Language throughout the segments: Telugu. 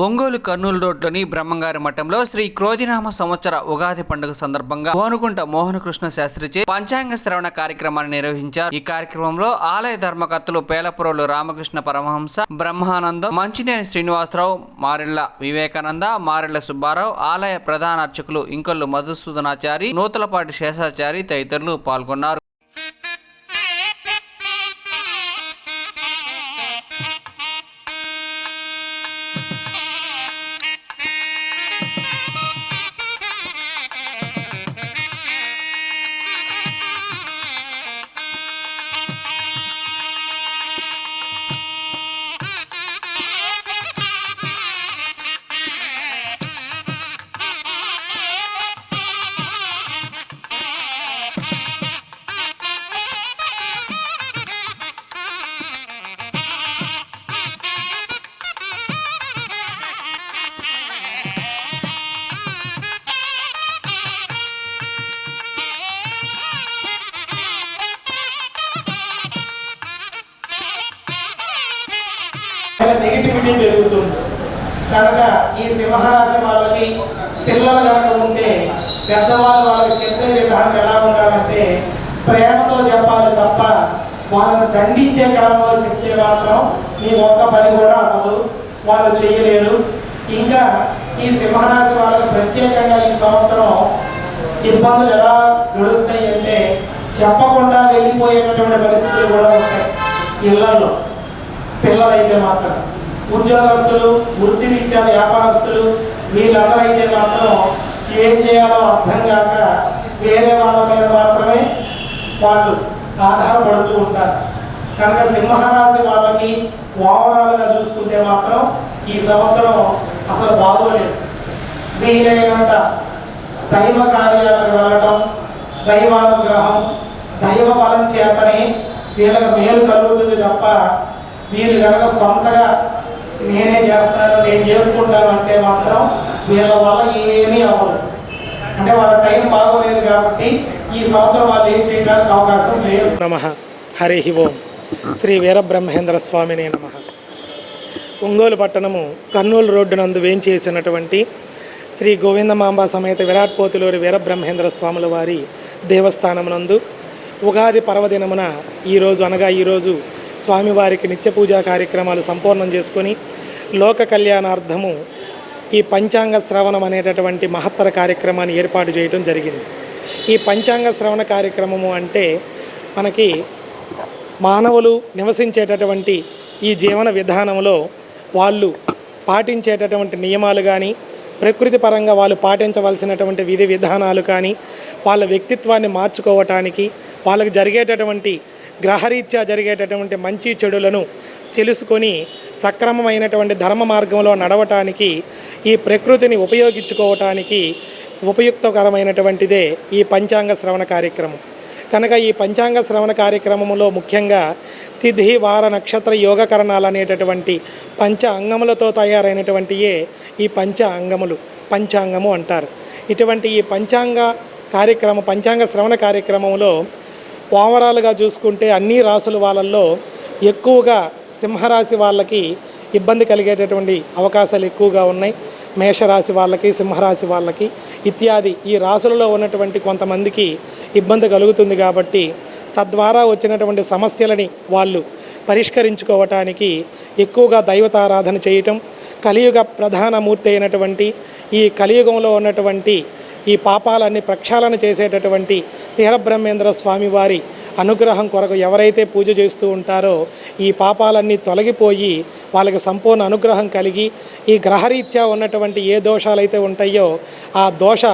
ఒంగోలు కర్నూలు రోడ్లోని బ్రహ్మంగారి మఠంలో శ్రీ క్రోధినామ సంవత్సర ఉగాది పండుగ సందర్భంగా మోనుకుంట మోహనకృష్ణ శాస్త్రిచే పంచాంగ శ్రవణ కార్యక్రమాన్ని నిర్వహించారు. ఈ కార్యక్రమంలో ఆలయ ధర్మకర్తలు పేలపురోలు రామకృష్ణ పరమహంస బ్రహ్మానందం మంచినేని శ్రీనివాసరావు మారెళ్ళ వివేకానంద మారెళ్ళ సుబ్బారావు ఆలయ ప్రధాన అర్చకులు ఇంకొల్లు మధుసూదనాచారి నూతలపాటి శేషాచారి తదితరులు పాల్గొన్నారు. నెగిటివిటీ పెరుగుతుంది. కనుక ఈ సింహరాశి వాళ్ళకి పిల్లలు కనుక ఉంటే పెద్దవాళ్ళు వాళ్ళకి చెప్పే విధానం ఎలా ఉండాలంటే ప్రేమతో చెప్పాలి తప్ప వాళ్ళని దండించే క్రమంలో చెప్తే మాత్రం మీ ఒక్క పని కూడా అవ్వదు. వాళ్ళు చేయలేరు. ఇంకా ఈ సింహరాశి వాళ్ళకి ప్రత్యేకంగా ఈ సంవత్సరం ఇబ్బందులు ఎలా గడుస్తాయి అంటే చెప్పకుండా వెళ్ళిపోయేటటువంటి పరిస్థితులు కూడా ఉంటాయి. ఇళ్ళలో పిల్లలైతే మాత్రం ఉద్యోగస్తులు వృత్తిరీత్యా వ్యాపారస్తులు వీళ్ళందరూ అయితే మాత్రం ఏం చేయాలో అర్థం కాక వేరే వాళ్ళ మీద మాత్రమే వాళ్ళు ఆధారపడుతూ ఉంటారు. కనుక సింహరాశి వాళ్ళకి ఓవరాల్గా చూసుకుంటే మాత్రం ఈ సంవత్సరం అసలు బాగోలేదు. వీలైనంత దైవ కార్యాలకు వెళ్ళటం దైవానుగ్రహం దైవ బలం చేతనే వీళ్ళకి మేలు కలుగుతుంది తప్ప వీళ్ళు కనుక సొంతగా నేనే చేస్తాను నేను చేసుకుంటాను అంటే మాత్రం వీళ్ళ వల్ల ఏమీ అవ్వదు. అంటే వాళ్ళ టైం బాగోలేదు కాబట్టి ఈ సంవత్సరం వాళ్ళు ఏం చేయడానికి అవకాశం లేదు. నమ. హరి ఓం. శ్రీ వీరబ్రహ్మేంద్ర స్వామిని నమ. ఒంగోలు పట్టణము కర్నూలు రోడ్డు నందు వేంచేసినటువంటి శ్రీ గోవిందమాంబ సమేత విరాట్ పోతులూరి వీరబ్రహ్మేంద్ర స్వాముల వారి దేవస్థానమునందు ఉగాది పర్వదినమున ఈరోజు అనగా ఈరోజు స్వామివారికి నిత్య పూజా కార్యక్రమాలు సంపూర్ణం చేసుకొని లోక కళ్యాణార్థము ఈ పంచాంగ శ్రవణం అనేటటువంటి మహత్తర కార్యక్రమాన్ని ఏర్పాటు చేయడం జరిగింది. ఈ పంచాంగ శ్రవణ కార్యక్రమము అంటే మనకి మానవులు నివసించేటటువంటి ఈ జీవన విధానంలో వాళ్ళు పాటించేటటువంటి నియమాలు కానీ ప్రకృతి పరంగా వాళ్ళు పాటించవలసినటువంటి విధి విధానాలు కానీ వాళ్ళ వ్యక్తిత్వాన్ని మార్చుకోవటానికి వాళ్ళకి జరిగేటటువంటి గ్రహరీత్యా జరిగేటటువంటి మంచి చెడులను తెలుసుకొని సక్రమమైనటువంటి ధర్మ మార్గంలో నడవటానికి ఈ ప్రకృతిని ఉపయోగించుకోవటానికి ఉపయుక్తకరమైనటువంటిదే ఈ పంచాంగ శ్రవణ కార్యక్రమం. కనుక ఈ పంచాంగ శ్రవణ కార్యక్రమంలో ముఖ్యంగా తిథి వార నక్షత్ర యోగకరణాలు అనేటటువంటి పంచ అంగములతో తయారైనటువంటియే ఈ పంచ అంగములు పంచాంగము అంటారు. ఇటువంటి ఈ పంచాంగ కార్యక్రమ పంచాంగ శ్రవణ కార్యక్రమంలో ఓవరాల్గా చూసుకుంటే అన్ని రాసుల వాళ్ళల్లో ఎక్కువగా సింహరాశి వాళ్ళకి ఇబ్బంది కలిగేటటువంటి అవకాశాలు ఎక్కువగా ఉన్నాయి. మేషరాశి వాళ్ళకి సింహరాశి వాళ్ళకి ఇత్యాది ఈ రాసులలో ఉన్నటువంటి కొంతమందికి ఇబ్బంది కలుగుతుంది కాబట్టి తద్వారా వచ్చినటువంటి సమస్యలని వాళ్ళు పరిష్కరించుకోవటానికి ఎక్కువగా దైవతారాధన చేయటం కలియుగ ప్రధాన మూర్తి అయినటువంటి ఈ కలియుగంలో ఉన్నటువంటి ఈ పాపాలన్నీ ప్రక్షాళన చేసేటటువంటి విహరబ్రహ్మేంద్ర స్వామి వారి అనుగ్రహం కొరకు ఎవరైతే పూజ చేస్తూ ఉంటారో ఈ పాపాలన్నీ తొలగిపోయి వాళ్ళకి సంపూర్ణ అనుగ్రహం కలిగి ఈ గ్రహరీత్యా ఉన్నటువంటి ఏ దోషాలైతే ఉంటాయో ఆ దోష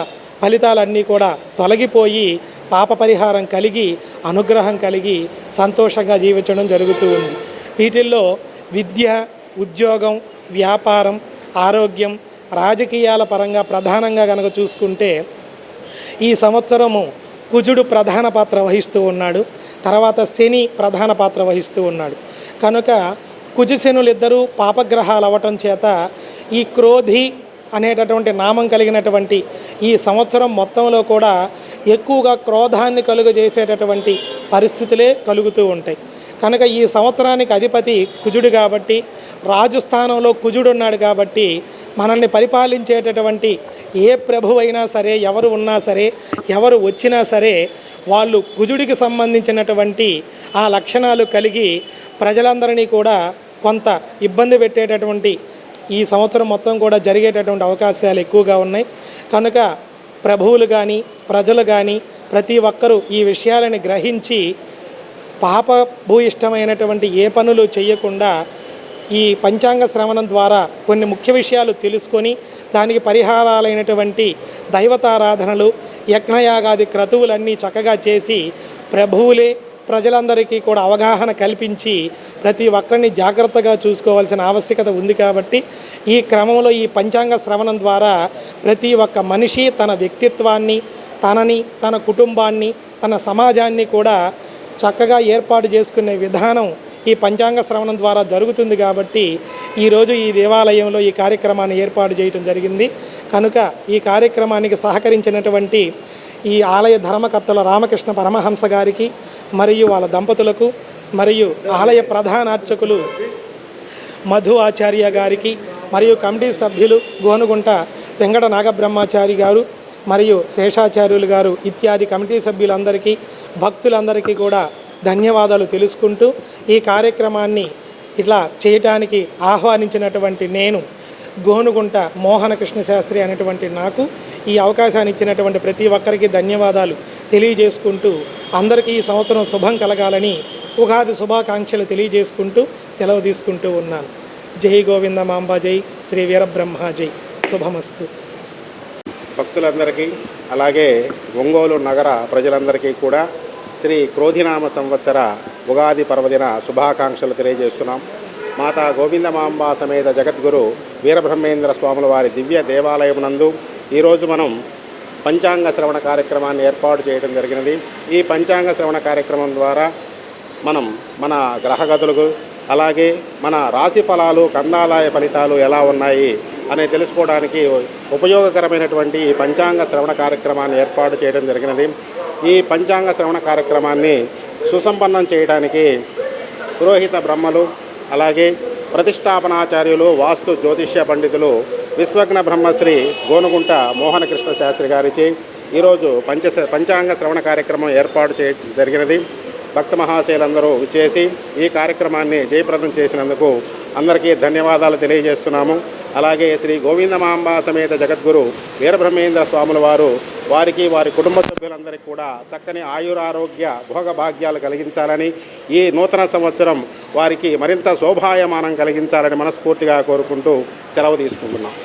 ఫలితాలన్నీ కూడా తొలగిపోయి పాప పరిహారం కలిగి అనుగ్రహం కలిగి సంతోషంగా జీవించడం జరుగుతూ ఉంది. వీటిల్లో విద్య ఉద్యోగం వ్యాపారం ఆరోగ్యం రాజకీయాల పరంగా ప్రధానంగా కనుక చూసుకుంటే ఈ సంవత్సరము కుజుడు ప్రధాన పాత్ర వహిస్తూ ఉన్నాడు తర్వాత శని ప్రధాన పాత్ర వహిస్తూ ఉన్నాడు. కనుక కుజశనులిద్దరూ పాపగ్రహాలు అవ్వటం చేత ఈ క్రోధి అనేటటువంటి నామం కలిగినటువంటి ఈ సంవత్సరం మొత్తంలో కూడా ఎక్కువగా క్రోధాన్ని కలుగజేసేటటువంటి పరిస్థితులే కలుగుతూ ఉంటాయి. కనుక ఈ సంవత్సరానికి అధిపతి కుజుడు కాబట్టి రాజు స్థానంలో కుజుడు ఉన్నాడు కాబట్టి మనల్ని పరిపాలించేటటువంటి ఏ ప్రభువైనా సరే ఎవరు ఉన్నా సరే ఎవరు వచ్చినా సరే వాళ్ళు కుజుడికి సంబంధించినటువంటి ఆ లక్షణాలు కలిగి ప్రజలందరినీ కూడా కొంత ఇబ్బంది పెట్టేటటువంటి ఈ సంవత్సరం మొత్తం కూడా జరిగేటటువంటి అవకాశాలు ఎక్కువగా ఉన్నాయి. కనుక ప్రభువులు కానీ ప్రజలు కానీ ప్రతి ఒక్కరూ ఈ విషయాలను గ్రహించి పాపభూయిష్టమైనటువంటి ఏ పనులు చేయకుండా ఈ పంచాంగ శ్రవణం ద్వారా కొన్ని ముఖ్య విషయాలు తెలుసుకొని దానికి పరిహారాలైనటువంటి దైవతారాధనలు యజ్ఞయాగాది క్రతువులన్నీ చక్కగా చేసి ప్రభువులే ప్రజలందరికీ కూడా అవగాహన కల్పించి ప్రతి ఒక్కరిని జాగ్రత్తగా చూసుకోవాల్సిన ఆవశ్యకత ఉంది కాబట్టి ఈ క్రమంలో ఈ పంచాంగ శ్రవణం ద్వారా ప్రతి ఒక్క మనిషి తన వ్యక్తిత్వాన్ని తనని తన కుటుంబాన్ని తన సమాజాన్ని కూడా చక్కగా ఏర్పాటు చేసుకునే విధానం ఈ పంచాంగ శ్రవణం ద్వారా జరుగుతుంది కాబట్టి ఈరోజు ఈ దేవాలయంలో ఈ కార్యక్రమాన్ని ఏర్పాటు చేయడం జరిగింది. కనుక ఈ కార్యక్రమానికి సహకరించినటువంటి ఈ ఆలయ ధర్మకర్తల రామకృష్ణ పరమహంస గారికి మరియు వాళ్ళ దంపతులకు మరియు ఆలయ ప్రధాన అర్చకులు మధు ఆచార్య గారికి మరియు కమిటీ సభ్యులు గోనుగుంట వెంకట నాగబ్రహ్మాచారి గారు మరియు శేషాచార్యులు గారు ఇత్యాది కమిటీ సభ్యులందరికీ భక్తులందరికీ కూడా ధన్యవాదాలు తెలుసుకుంటూ ఈ కార్యక్రమాన్ని ఇట్లా చేయటానికి ఆహ్వానించినటువంటి నేను గోనుగుంట మోహనకృష్ణ శాస్త్రి అనేటువంటి నాకు ఈ అవకాశాన్ని ఇచ్చినటువంటి ప్రతి ఒక్కరికి ధన్యవాదాలు తెలియజేసుకుంటూ అందరికీ ఈ సంవత్సరం శుభం కలగాలని ఉగాది శుభాకాంక్షలు తెలియజేసుకుంటూ సెలవు తీసుకుంటూ ఉన్నాను. జై గోవింద మాంబాజై శ్రీ వీరబ్రహ్మ జై. శుభమస్తు. భక్తులందరికీ అలాగే ఒంగోలు నగర ప్రజలందరికీ కూడా శ్రీ క్రోధినామ సంవత్సర ఉగాది పర్వదిన శుభాకాంక్షలు తెలియజేస్తున్నాం. మాతా గోవిందమాంబ సమేత జగద్గురు వీరబ్రహ్మేంద్ర స్వాముల వారి దివ్య దేవాలయమునందు ఈరోజు మనం పంచాంగ శ్రవణ కార్యక్రమాన్ని ఏర్పాటు చేయడం జరిగినది. ఈ పంచాంగ శ్రవణ కార్యక్రమం ద్వారా మనం మన గ్రహగతులకు అలాగే మన రాశి ఫలాలు కందాదాయ ఫలితాలు ఎలా ఉన్నాయి అని తెలుసుకోవడానికి ఉపయోగకరమైనటువంటి ఈ పంచాంగ శ్రవణ కార్యక్రమాన్ని ఏర్పాటు చేయడం జరిగినది. ఈ పంచాంగ శ్రవణ కార్యక్రమాన్ని సుసంపన్నం చేయడానికి పురోహిత బ్రహ్మలు అలాగే ప్రతిష్టాపనాచార్యులు వాస్తు జ్యోతిష్య పండితులు విశ్వజ్ఞ బ్రహ్మశ్రీ గోనుగుంట మోహనకృష్ణ శాస్త్రి గారిచే ఈరోజు పంచ పంచాంగ శ్రవణ కార్యక్రమం ఏర్పాటు చే జరిగినది. భక్త మహాశయులందరూ చేసి ఈ కార్యక్రమాన్ని జయప్రదం చేసినందుకు అందరికీ ధన్యవాదాలు తెలియజేస్తున్నాము. అలాగే శ్రీ గోవిందమాంబ సమేత జగద్గురు వీరబ్రహ్మేంద్ర స్వాముల వారు వారికి వారి కుటుంబ సభ్యులందరికీ కూడా చక్కని ఆయురారోగ్య భోగభాగ్యాలు కలిగించాలని ఈ నూతన సంవత్సరం వారికి మరింత శోభాయమానం కలిగించాలని మనస్ఫూర్తిగా కోరుకుంటూ సెలవు తీసుకుంటున్నాం.